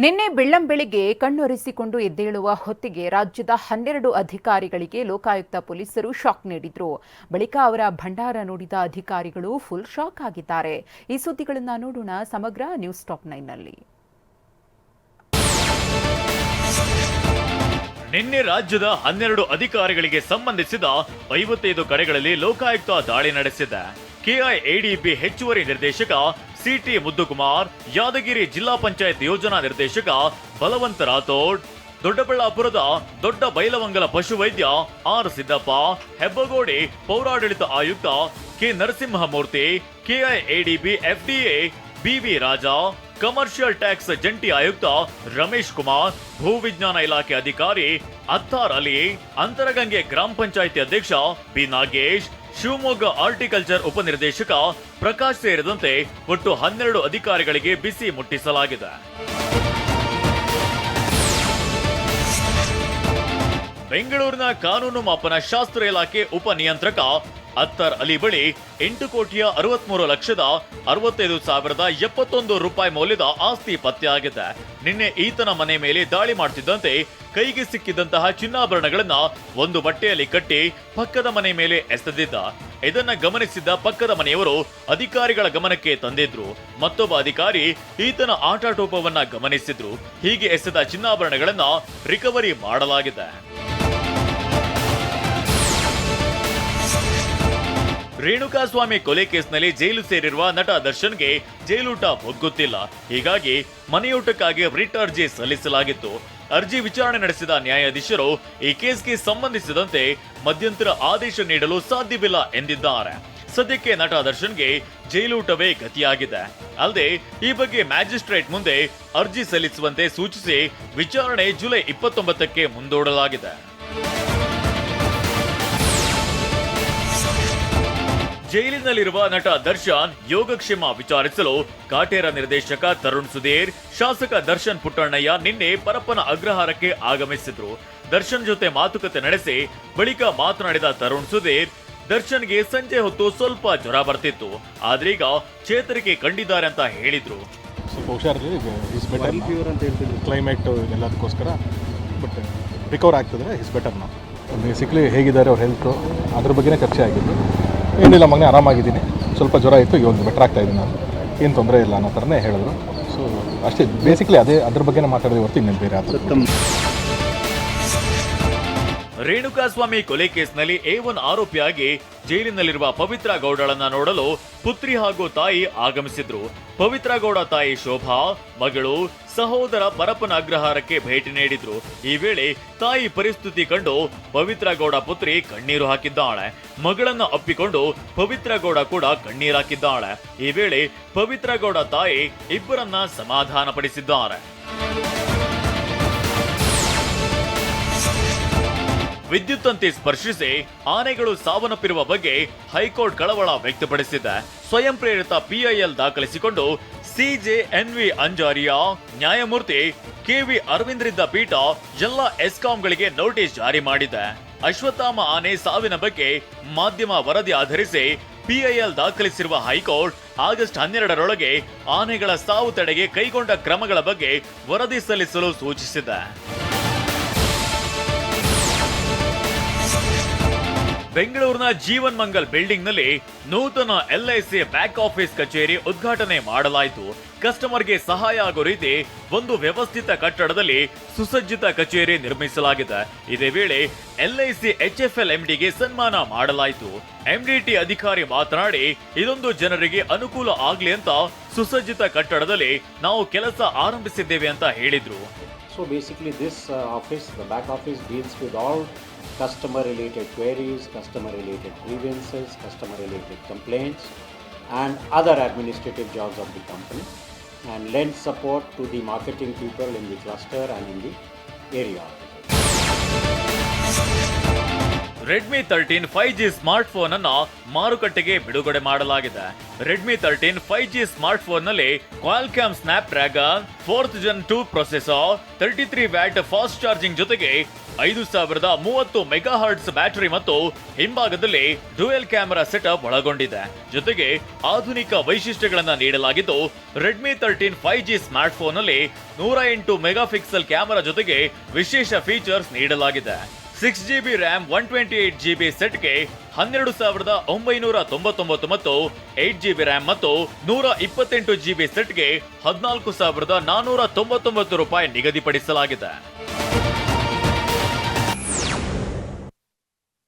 ನಿನ್ನೆ ಬೆಳ್ಳಂಬೆಳಿಗ್ಗೆ ಕಣ್ಣೊರೆಸಿಕೊಂಡು ಎದ್ದೇಳುವ ಹೊತ್ತಿಗೆ ರಾಜ್ಯದ ಹನ್ನೆರಡು ಅಧಿಕಾರಿಗಳಿಗೆ ಲೋಕಾಯುಕ್ತ ಪೊಲೀಸರು ಶಾಕ್ ನೀಡಿದ್ರು. ಬಳಿಕ ಅವರ ಭಂಡಾರ ನೋಡಿದ ಅಧಿಕಾರಿಗಳು ಫುಲ್ ಶಾಕ್ ಆಗಿದ್ದಾರೆ. ಈ ಸುದ್ದಿಗಳನ್ನು ನೋಡೋಣ ಸಮಗ್ರ ನ್ಯೂಸ್ ಟಾಪ್ ನೈನ್ನಲ್ಲಿ. ನಿನ್ನೆ ರಾಜ್ಯದ ಹನ್ನೆರಡು ಅಧಿಕಾರಿಗಳಿಗೆ ಸಂಬಂಧಿಸಿದ ಐವತ್ತೈದು ಕಡೆಗಳಲ್ಲಿ ಲೋಕಾಯುಕ್ತ ದಾಳಿ ನಡೆಸಿದೆ. ಕೆಐಎಡಿಬಿ ಹೆಚ್ಚುವರಿ ನಿರ್ದೇಶಕ ಸಿಟಿ ಮುದ್ದುಕುಮಾರ್, ಯಾದಗಿರಿ ಜಿಲ್ಲಾ ಪಂಚಾಯತ್ ಯೋಜನಾ ನಿರ್ದೇಶಕ ಬಲವಂತ ರಾಥೋಡ್, ದೊಡ್ಡಬಳ್ಳಾಪುರದ ದೊಡ್ಡ ಬೈಲವಂಗಲ ಪಶುವೈದ್ಯ ಆರ್ ಸಿದ್ದಪ್ಪ, ಹೆಬ್ಬಗೋಡಿ ಪೌರಾಡಳಿತ ಆಯುಕ್ತ K Narasimhamurthy KIADB FDA B V Raja commercial tax ಜಂಟಿ ಆಯುಕ್ತ ರಮೇಶ್ ಕುಮಾರ್ ಭೂವಿಜ್ಞಾನ ಇಲಾಖೆ ಅಧಿಕಾರಿ ಅತ್ತಾರ್ ಅಲಿ, ಅಂತರಗಂಗೆ ಗ್ರಾಮ ಪಂಚಾಯಿತಿ ಅಧ್ಯಕ್ಷ ಬಿ ನಾಗೇಶ್, ಶಿವಮೊಗ್ಗ ಆರ್ಟಿಕಲ್ಚರ್ ಉಪನಿರ್ದೇಶಕ ಪ್ರಕಾಶ್ ಸೇರಿದಂತೆ ಒಟ್ಟು ಹನ್ನೆರಡು ಅಧಿಕಾರಿಗಳಿಗೆ ಬಿಸಿ ಮುಟ್ಟಿಸಲಾಗಿದೆ. ಬೆಂಗಳೂರಿನ ಕಾನೂನು ಮಾಪನ ಶಾಸ್ತ್ರ ಇಲಾಖೆ ಉಪನಿಯಂತ್ರಕ ಅತ್ತರ್ ಅಲಿ ಬಳಿ ಎಂಟು ಕೋಟಿಯ ಅರವತ್ಮೂರು ಲಕ್ಷದ ಅರವತ್ತೈದು ಸಾವಿರದ ಎಪ್ಪತ್ತೊಂದು ರೂಪಾಯಿ ಮೌಲ್ಯದ ಆಸ್ತಿ ಪತ್ತೆಯಾಗಿದೆ ನಿನ್ನೆ ಈತನ ಮನೆ ಮೇಲೆ ದಾಳಿ ಮಾಡ್ತಿದ್ದಂತೆ ಕೈಗೆ ಸಿಕ್ಕಿದಂತಹ ಚಿನ್ನಾಭರಣಗಳನ್ನ ಒಂದು ಬಟ್ಟೆಯಲ್ಲಿ ಕಟ್ಟಿ ಪಕ್ಕದ ಮನೆ ಮೇಲೆ ಎಸೆದಿದ್ದ. ಇದನ್ನ ಗಮನಿಸಿದ್ದ ಪಕ್ಕದ ಮನೆಯವರು ಅಧಿಕಾರಿಗಳ ಗಮನಕ್ಕೆ ತಂದಿದ್ರು. ಮತ್ತೊಬ್ಬ ಅಧಿಕಾರಿ ಈತನ ಆಟಾಟೋಪವನ್ನ ಗಮನಿಸಿದ್ರು. ಹೀಗೆ ಎಸೆದ ಚಿನ್ನಾಭರಣಗಳನ್ನ ರಿಕವರಿ ಮಾಡಲಾಗಿದೆ. ರೇಣುಕಾಸ್ವಾಮಿ ಕೊಲೆ ಕೇಸ್ನಲ್ಲಿ ಜೈಲು ಸೇರಿರುವ ನಟ ದರ್ಶನ್ಗೆ ಜೈಲೂಟ ಒಗ್ಗುತ್ತಿಲ್ಲ ಹೀಗಾಗಿ ಮನೆಯೂಟಕ್ಕಾಗಿ ರಿಟ್ ಅರ್ಜಿ ಸಲ್ಲಿಸಲಾಗಿತ್ತು. ಅರ್ಜಿ ವಿಚಾರಣೆ ನಡೆಸಿದ ನ್ಯಾಯಾಧೀಶರು ಈ ಕೇಸ್ಗೆ ಸಂಬಂಧಿಸಿದಂತೆ ಮಧ್ಯಂತರ ಆದೇಶ ನೀಡಲು ಸಾಧ್ಯವಿಲ್ಲ ಎಂದಿದ್ದಾರೆ. ಸದ್ಯಕ್ಕೆ ನಟ ದರ್ಶನ್ಗೆ ಜೈಲೂಟವೇ ಗತಿಯಾಗಿದೆ. ಅಲ್ಲದೆ ಈ ಬಗ್ಗೆ ಮ್ಯಾಜಿಸ್ಟ್ರೇಟ್ ಮುಂದೆ ಅರ್ಜಿ ಸಲ್ಲಿಸುವಂತೆ ಸೂಚಿಸಿ ವಿಚಾರಣೆ ಜುಲೈ ಇಪ್ಪತ್ತೊಂಬತ್ತಕ್ಕೆ ಮುಂದೂಡಲಾಗಿದೆ. ಜೈಲಿನಲ್ಲಿರುವ ನಟ ದರ್ಶನ್ ಯೋಗಕ್ಷೇಮ ವಿಚಾರಿಸಲು ಕಾಟೇರ ನಿರ್ದೇಶಕ ತರುಣ್ ಸುಧೀರ್ ಶಾಸಕ ದರ್ಶನ್ ಪುಟ್ಟಣ್ಣಯ್ಯ ನಿನ್ನೆ ಪರಪ್ಪನ ಅಗ್ರಹಾರಕ್ಕೆ ಆಗಮಿಸಿದ್ರು. ದರ್ಶನ್ ಜೊತೆ ಮಾತುಕತೆ ನಡೆಸಿ ಬಳಿಕ ಮಾತನಾಡಿದ ತರುಣ್ ಸುಧೀರ್ ದರ್ಶನ್ಗೆ ಸಂಜೆ ಹೊತ್ತು ಸ್ವಲ್ಪ ಜ್ವರ ಬರ್ತಿತ್ತು. ಆದ್ರೀಗ ಚೇತರಿಕೆ ಕಂಡಿದ್ದಾರೆ ಅಂತ ಹೇಳಿದ್ರು. ಸ್ವಲ್ಪ ಹುಷಾರಿರಲಿ ಅಂತ ಹೇಳ್ತಿದ್ರು. ಕ್ಲೈಮೇಟ್ ಎಲ್ಲದಕ್ಕೋಸ್ಕರ ಬಟ್ ರಿಕವರ್ ಆಗ್ತಿದ್ರೆ ಇಸ್ ಬೆಟರ್ ನಾವು ಬೇಸಿಕ್ಲಿ ಹೇಗಿದ್ದಾರೆ ಅವ್ರ ಹೆಲ್ತು ಅದ್ರ ಬಗ್ಗೆನೇ ಚರ್ಚೆ ಆಗಿದ್ದು. ಏನಿಲ್ಲ ಮಗನೇ, ಆರಾಮಾಗಿದ್ದೀನಿ. ಸ್ವಲ್ಪ ಜ್ವರ ಇತ್ತು ಇವಾಗ ಬೆಟರ್ ಆಗ್ತಾ ಇದ್ದೀನಿ ನಾನು. ಏನು ತೊಂದರೆ ಇಲ್ಲ ಅನ್ನೋ ಥರನೇ ಹೇಳಿದ್ರು. ಸೊ ಅಷ್ಟೇ ಬೇಸಿಕ್ಲಿ ಅದೇ ಅದ್ರ ಬಗ್ಗೆ ಮಾತಾಡಿದ್ರೆ ಹೊರತು ಇನ್ನೇನು ಬೇರೆ ತಮ್ಮ ರೇಣುಕಾಸ್ವಾಮಿ ಕೊಲೆ ಕೇಸ್ನಲ್ಲಿ ಎ ಒನ್ ಆರೋಪಿಯಾಗಿ ಜೈಲಿನಲ್ಲಿರುವ ಪವಿತ್ರ ಗೌಡಳನ್ನ ನೋಡಲು ಪುತ್ರಿ ಹಾಗೂ ತಾಯಿ ಆಗಮಿಸಿದ್ರು. ಪವಿತ್ರ ಗೌಡ ತಾಯಿ ಶೋಭಾ, ಮಗಳು, ಸಹೋದರ ಪರಪ್ಪನ ಅಗ್ರಹಾರಕ್ಕೆ ಭೇಟಿ ನೀಡಿದ್ರು. ಈ ವೇಳೆ ತಾಯಿ ಪರಿಸ್ಥಿತಿ ಕಂಡು ಪವಿತ್ರ ಗೌಡ ಪುತ್ರಿ ಕಣ್ಣೀರು ಹಾಕಿದ್ದಾಳೆ. ಮಗಳನ್ನ ಅಪ್ಪಿಕೊಂಡು ಪವಿತ್ರ ಗೌಡ ಕೂಡ ಕಣ್ಣೀರು ಹಾಕಿದ್ದಾಳೆ. ಈ ವೇಳೆ ಪವಿತ್ರ ಗೌಡ ತಾಯಿ ಇಬ್ಬರನ್ನ ಸಮಾಧಾನಪಡಿಸಿದ್ದಾರೆ. ವಿದ್ಯುತ್ ತಂತಿ ಸ್ಪರ್ಶಿಸಿ ಆನೆಗಳು ಸಾವನ್ನಪ್ಪಿರುವ ಬಗ್ಗೆ ಹೈಕೋರ್ಟ್ ಕಳವಳ ವ್ಯಕ್ತಪಡಿಸಿದೆ. ಸ್ವಯಂ ಪ್ರೇರಿತ ಪಿಐಎಲ್ ದಾಖಲಿಸಿಕೊಂಡು ಸಿಜೆ ಎನ್ವಿ ಅಂಜಾರಿಯಾ ನ್ಯಾಯಮೂರ್ತಿ ಕೆವಿ ಅರವಿಂದ್ರಿದ್ದ ಪೀಠ ಎಲ್ಲ ಎಸ್ಕಾಂಗಳಿಗೆ ನೋಟಿಸ್ ಜಾರಿ ಮಾಡಿದೆ. ಅಶ್ವತ್ಥಾಮ ಆನೆ ಸಾವಿನ ಬಗ್ಗೆ ಮಾಧ್ಯಮ ವರದಿ ಆಧರಿಸಿ ಪಿಐಎಲ್ ದಾಖಲಿಸಿರುವ ಹೈಕೋರ್ಟ್ ಆಗಸ್ಟ್ ಹನ್ನೆರಡರೊಳಗೆ ಆನೆಗಳ ಸಾವು ತಡೆಗೆ ಕೈಗೊಂಡ ಕ್ರಮಗಳ ಬಗ್ಗೆ ವರದಿ ಸಲ್ಲಿಸಲು ಸೂಚಿಸಿದೆ. ಬೆಂಗಳೂರಿನ ಜೀವನ್ ಮಂಗಲ್ ಬಿಲ್ಡಿಂಗ್ನಲ್ಲಿ ನೂತನ ಎಲ್ಐಸಿ ಬ್ಯಾಕ್ ಆಫೀಸ್ ಕಚೇರಿ ಉದ್ಘಾಟನೆ ಮಾಡಲಾಯಿತು. ಕಸ್ಟಮರ್ಗೆ ಸಹಾಯ ಆಗೋ ರೀತಿ ಒಂದು ವ್ಯವಸ್ಥಿತ ಕಟ್ಟಡದಲ್ಲಿ ಸುಸಜ್ಜಿತ ಕಚೇರಿ ನಿರ್ಮಿಸಲಾಗಿದೆ. ಇದೇ ವೇಳೆ ಎಲ್ಐಸಿ ಎಚ್ಎಫ್ಎಲ್ ಎಂಡಿಗೆ ಸನ್ಮಾನ ಮಾಡಲಾಯಿತು. ಎಂಡಿಟಿ ಅಧಿಕಾರಿ ಮಾತನಾಡಿ ಇದೊಂದು ಜನರಿಗೆ ಅನುಕೂಲ ಆಗ್ಲಿ ಅಂತ ಸುಸಜ್ಜಿತ ಕಟ್ಟಡದಲ್ಲಿ ನಾವು ಕೆಲಸ ಆರಂಭಿಸಿದ್ದೇವೆ ಅಂತ ಹೇಳಿದ್ರು. So basically, this office back office, deals with all customer-related queries, customer-related grievances, customer-related complaints, and other administrative jobs of the company, and lend support to the marketing people in the cluster and in the area. Redmi thirteen five G smartphone ಅನ್ನು ಮಾರುಕಟ್ಟೆಗೆ ಬಿಡುಗಡೆ ಮಾಡಲಾಗಿದೆ Redmi thirteen five G smart ಫೋನ್ನಲ್ಲಿ Qualcomm Snapdragon fourth gen two processor thirty three watt fast charging ಜೊತೆಗೆ ಐದು ಸಾವಿರದ ಮೂವತ್ತು mega hertz battery ಮತ್ತು ಹಿಂಭಾಗದಲ್ಲಿ ಡುಯಲ್ ಕ್ಯಾಮೆರಾ ಸೆಟಪ್ ಒಳಗೊಂಡಿದೆ. ಜೊತೆಗೆ ಆಧುನಿಕ ವೈಶಿಷ್ಟ್ಯಗಳನ್ನು ನೀಡಲಾಗಿದ್ದು Redmi thirteen five G smart ಫೋನ್ನಲ್ಲಿ ನೂರ ಎಂಟು ಮೆಗಾ ಪಿಕ್ಸೆಲ್ ಕ್ಯಾಮೆರಾ ಜೊತೆಗೆ ವಿಶೇಷ ಫೀಚರ್ಸ್ ನೀಡಲಾಗಿದೆ. Six G B RAM one twenty eight G B ಸೆಟ್ಗೆ ಹನ್ನೆರಡು ಸಾವಿರದ ಒಂಬೈನೂರ ತೊಂಬತ್ತೊಂಬತ್ತು ಮತ್ತು ಏಟ್ ಜಿ ಬಿ ರ್ಯಾಮ್ ಮತ್ತು ನೂರ ಇಪ್ಪತ್ತೆಂಟು ಜಿ ಬಿ ಸೆಟ್ಗೆ ಹದಿನಾಲ್ಕು ಸಾವಿರದ ನಾನೂರ ತೊಂಬತ್ತೊಂಬತ್ತು ರೂಪಾಯಿ ನಿಗದಿಪಡಿಸಲಾಗಿದೆ.